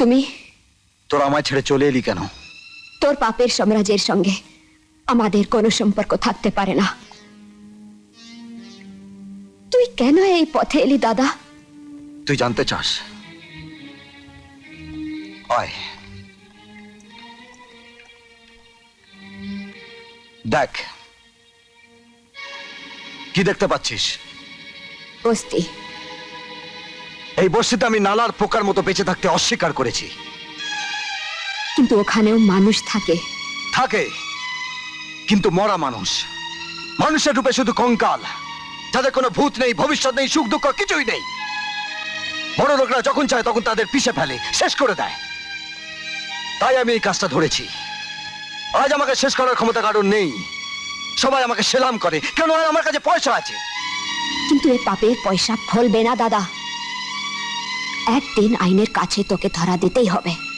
তুমি? তোরা আমায় ছেড়ে চলে এলি কেন? তোর পাপের সাম্রাজ্যের সঙ্গে আমাদের কোনো সম্পর্ক থাকতে পারে না। তুই কেন এই পথে এলি দাদা? তুই জানতে চাস? আয়। দেখ কি দেখতে পাচ্ছিস? বস্তি। এই বস্তিতে আমি নালার পোকার মতো বেঁচে থাকতে অস্বীকার করেছি। কিন্তু ওখানেও মানুষ থাকে। থাকে। কিন্তু মরা মানুষ। মানুষের রূপে শুধু কঙ্কাল। যাদের কোনো ভূত নেই ভবিষ্যৎ নেই সুখ দুঃখ কিছুই নেই। বড় লোকরা যখন চায় তখন তাদের পিষে ফেলে শেষ করে দেয়। তাই আমি এই কাজটা ধরেছি। আজ আমাকে শেষ করার ক্ষমতা কারণ নেই। সবাই আমাকে সেলাম করে। কেন? আমার কাছে পয়সা আছে। কিন্তু এ পাপের পয়সা ফলবে না দাদা। একদিন আইনের কাছে তোকে ধরা দিতেই হবে।